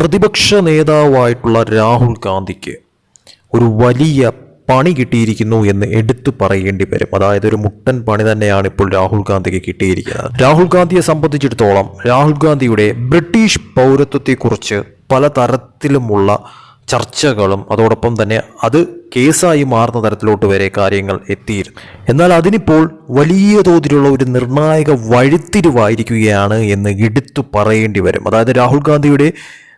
പ്രതിപക്ഷ നേതാവായിട്ടുള്ള രാഹുൽ ഗാന്ധിക്ക് ഒരു വലിയ പണി കിട്ടിയിരിക്കുന്നു എന്ന് എടുത്തു പറയേണ്ടി വരും. അതായത് ഒരു മുട്ടൻ പണി തന്നെയാണ് ഇപ്പോൾ രാഹുൽ ഗാന്ധിക്ക് കിട്ടിയിരിക്കുന്നത്. രാഹുൽ ഗാന്ധിയെ സംബന്ധിച്ചിടത്തോളം രാഹുൽ ഗാന്ധിയുടെ ബ്രിട്ടീഷ് പൗരത്വത്തെക്കുറിച്ച് പല തരത്തിലുമുള്ള ചർച്ചകളും അതോടൊപ്പം തന്നെ അത് കേസായി മാറുന്ന തരത്തിലോട്ട് വരെ കാര്യങ്ങൾ എത്തിയിരുന്നു. എന്നാൽ അതിനിപ്പോൾ വലിയ തോതിലുള്ള ഒരു നിർണായക വഴിത്തിരിവായിരിക്കുകയാണ് എന്ന് എടുത്തു പറയേണ്ടി വരും. അതായത് രാഹുൽ ഗാന്ധിയുടെ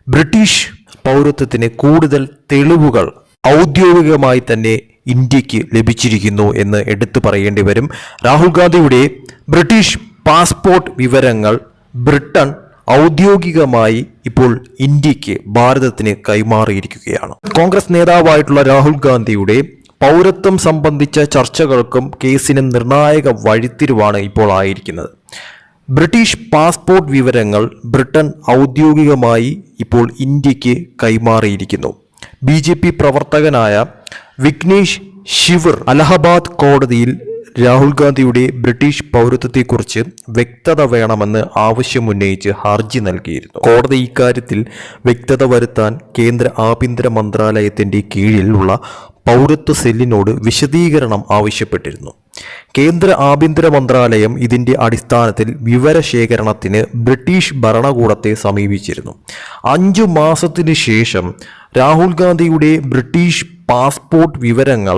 ബ്രിട്ടീഷ് പൗരത്വത്തിന് കൂടുതൽ തെളിവുകൾ ഔദ്യോഗികമായി തന്നെ ഇന്ത്യയ്ക്ക് ലഭിച്ചിരിക്കുന്നു എന്ന് എടുത്തു പറയേണ്ടി വരും. രാഹുൽ ഗാന്ധിയുടെ ബ്രിട്ടീഷ് പാസ്പോർട്ട് വിവരങ്ങൾ ബ്രിട്ടൻ ഔദ്യോഗികമായി ഇപ്പോൾ ഇന്ത്യയ്ക്ക് ഭാരതത്തിന് കൈമാറിയിരിക്കുകയാണ്. കോൺഗ്രസ് നേതാവായിട്ടുള്ള രാഹുൽ ഗാന്ധിയുടെ പൗരത്വം സംബന്ധിച്ച ചർച്ചകൾക്കും കേസിനും നിർണായക വഴിത്തിരിവാണ് ഇപ്പോൾ ആയിരിക്കുന്നത്. ബ്രിട്ടീഷ് പാസ്പോർട്ട് വിവരങ്ങൾ ബ്രിട്ടൻ ഔദ്യോഗികമായി ഇപ്പോൾ ഇന്ത്യയ്ക്ക് കൈമാറിയിരിക്കുന്നു. ബി ജെ പി പ്രവർത്തകനായ വിഘ്നേഷ് ശിവർ അലഹബാദ് കോടതിയിൽ രാഹുൽ ഗാന്ധിയുടെ ബ്രിട്ടീഷ് പൗരത്വത്തെക്കുറിച്ച് വ്യക്തത വേണമെന്ന് ആവശ്യമുന്നയിച്ച് ഹർജി നൽകിയിരുന്നു. കോടതി ഇക്കാര്യത്തിൽ വ്യക്തത വരുത്താൻ കേന്ദ്ര ആഭ്യന്തര മന്ത്രാലയത്തിന്റെ കീഴിലുള്ള പൗരത്വ സെല്ലിനോട് വിശദീകരണം ആവശ്യപ്പെട്ടിരുന്നു. കേന്ദ്ര ആഭ്യന്തര മന്ത്രാലയം ഇതിന്റെ അടിസ്ഥാനത്തിൽ വിവരശേഖരണത്തിന് ബ്രിട്ടീഷ് ഭരണകൂടത്തെ സമീപിച്ചിരുന്നു. അഞ്ചു മാസത്തിന് ശേഷം രാഹുൽ ഗാന്ധിയുടെ ബ്രിട്ടീഷ് പാസ്പോർട്ട് വിവരങ്ങൾ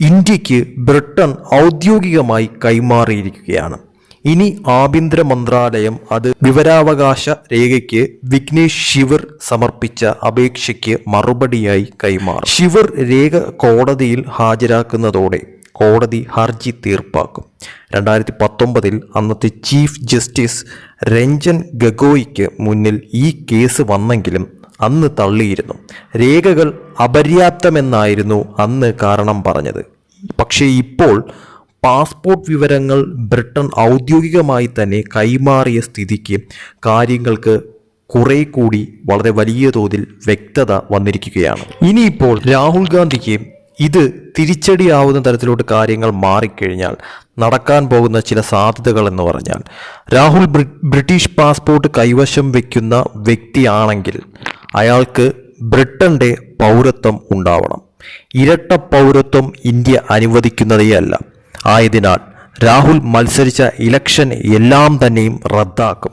ഇന്ത്യയ്ക്ക് ബ്രിട്ടൻ ഔദ്യോഗികമായി കൈമാറിയിരിക്കുകയാണ്. ഇനി ആഭ്യന്തര മന്ത്രാലയം അത് വിവരാവകാശ രേഖയ്ക്ക് വിഘ്നേഷ് ശിവർ സമർപ്പിച്ച അപേക്ഷയ്ക്ക് മറുപടിയായി കൈമാറും. ശിവർ രേഖ കോടതിയിൽ ഹാജരാക്കുന്നതോടെ കോടതി ഹർജി തീർപ്പാക്കും. രണ്ടായിരത്തി പത്തൊമ്പതിൽ അന്നത്തെ ചീഫ് ജസ്റ്റിസ് രഞ്ജൻ ഗഗോയിക്ക് മുന്നിൽ ഈ കേസ് വന്നെങ്കിലും അന്ന് തള്ളിയിരുന്നു. രേഖകൾ അപര്യാപ്തമെന്നായിരുന്നു അന്ന് കാരണം പറഞ്ഞത്. പക്ഷേ ഇപ്പോൾ പാസ്പോർട്ട് വിവരങ്ങൾ ബ്രിട്ടൻ ഔദ്യോഗികമായി തന്നെ കൈമാറിയ സ്ഥിതിക്ക് കാര്യങ്ങൾക്ക് കുറെ കൂടി വളരെ വലിയ തോതിൽ വ്യക്തത വന്നിരിക്കുകയാണ്. ഇനിയിപ്പോൾ രാഹുൽ ഗാന്ധിക്ക് ഇത് തിരിച്ചടിയാവുന്ന തരത്തിലോട്ട് കാര്യങ്ങൾ മാറിക്കഴിഞ്ഞാൽ നടക്കാൻ പോകുന്ന ചില സാധ്യതകൾ എന്ന് പറഞ്ഞാൽ രാഹുൽ ബ്രിട്ടീഷ് പാസ്പോർട്ട് കൈവശം വയ്ക്കുന്ന വ്യക്തിയാണെങ്കിൽ അയാൾക്ക് ബ്രിട്ടന്റെ പൗരത്വം ഉണ്ടാവണം. ഇരട്ട പൗരത്വം ഇന്ത്യ അനുവദിക്കുന്നതേയല്ല ആയതിനാൽ രാഹുൽ മത്സരിച്ച ഇലക്ഷൻ എല്ലാം തന്നെയും റദ്ദാക്കും.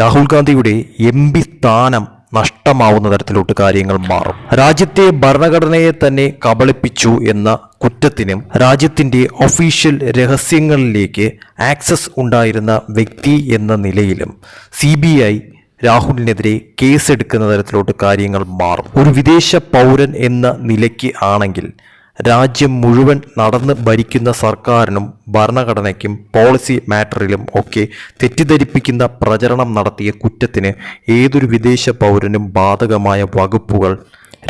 രാഹുൽ ഗാന്ധിയുടെ എം സ്ഥാനം നഷ്ടമാവുന്ന തരത്തിലോട്ട് കാര്യങ്ങൾ മാറും. രാജ്യത്തെ ഭരണഘടനയെ തന്നെ കബളിപ്പിച്ചു എന്ന കുറ്റത്തിനും രാജ്യത്തിന്റെ ഒഫീഷ്യൽ രഹസ്യങ്ങളിലേക്ക് ആക്സസ് ഉണ്ടായിരുന്ന വ്യക്തി എന്ന നിലയിലും സി ബി ഐ രാഹുലിനെതിരെ കേസെടുക്കുന്ന തരത്തിലോട്ട് കാര്യങ്ങൾ മാറും. ഒരു വിദേശ പൗരൻ എന്ന നിലയ്ക്ക് ആണെങ്കിൽ രാജ്യം മുഴുവൻ നടന്ന് ഭരിക്കുന്ന സർക്കാരിനും ഭരണഘടനയ്ക്കും പോളിസി മാറ്ററിലും ഒക്കെ തെറ്റിദ്ധരിപ്പിക്കുന്ന പ്രചരണം നടത്തിയ കുറ്റത്തിന് ഏതൊരു വിദേശ പൗരനും ബാധകമായ വകുപ്പുകൾ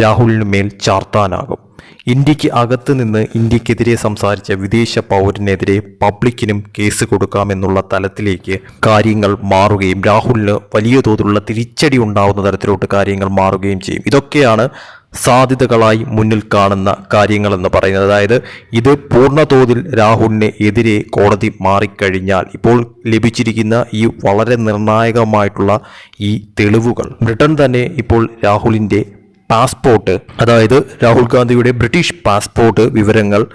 രാഹുലിന് മേൽ ചാർത്താനാകും. ഇന്ത്യയ്ക്ക് അകത്ത് നിന്ന് ഇന്ത്യക്കെതിരെ സംസാരിച്ച വിദേശ പൗരനെതിരെ പബ്ലിക്കിനും കേസ് കൊടുക്കാമെന്നുള്ള തലത്തിലേക്ക് കാര്യങ്ങൾ മാറുകയും രാഹുലിന് വലിയ തോതിലുള്ള തിരിച്ചടി ഉണ്ടാവുന്ന തരത്തിലോട്ട് കാര്യങ്ങൾ മാറുകയും ചെയ്യും. ഇതൊക്കെയാണ് സാധ്യതകളായി മുന്നിൽ കാണുന്ന കാര്യങ്ങളെന്ന് പറയുന്നത്. അതായത് ഇത് പൂർണ തോതിൽ രാഹുലിന് എതിരെ കോടതി മാറിക്കഴിഞ്ഞാൽ ഇപ്പോൾ ലഭിച്ചിരിക്കുന്ന ഈ വളരെ നിർണായകമായിട്ടുള്ള ഈ തെളിവുകൾ. ബ്രിട്ടൻ തന്നെ ഇപ്പോൾ രാഹുലിന്റെ പാസ്പോർട്ട് അതായത് രാഹുൽ ഗാന്ധിയുടെ ബ്രിട്ടീഷ് പാസ്പോർട്ട് വിവരങ്ങൾ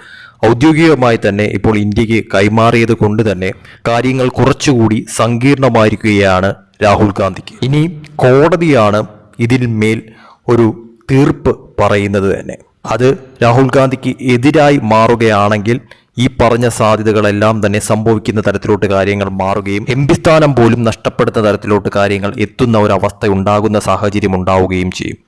ഔദ്യോഗികമായി തന്നെ ഇപ്പോൾ ഇന്ത്യയ്ക്ക് കൈമാറിയത് കൊണ്ട് തന്നെ കാര്യങ്ങൾ കുറച്ചുകൂടി സങ്കീർണമായിരിക്കുകയാണ് രാഹുൽ ഗാന്ധിക്ക്. ഇനി കോടതിയാണ് ഇതിന്മേൽ ഒരു തീർപ്പ് പറയുന്നത് തന്നെ. അത് രാഹുൽ ഗാന്ധിക്ക് എതിരായി മാറുകയാണെങ്കിൽ ഈ പറഞ്ഞ സാധ്യതകളെല്ലാം തന്നെ സംഭവിക്കുന്ന തരത്തിലോട്ട് കാര്യങ്ങൾ മാറുകയും എം പി സ്ഥാനം പോലും നഷ്ടപ്പെടുന്ന തരത്തിലോട്ട് കാര്യങ്ങൾ എത്തുന്ന ഒരവസ്ഥ ഉണ്ടാകുന്ന സാഹചര്യം ഉണ്ടാവുകയും ചെയ്യും.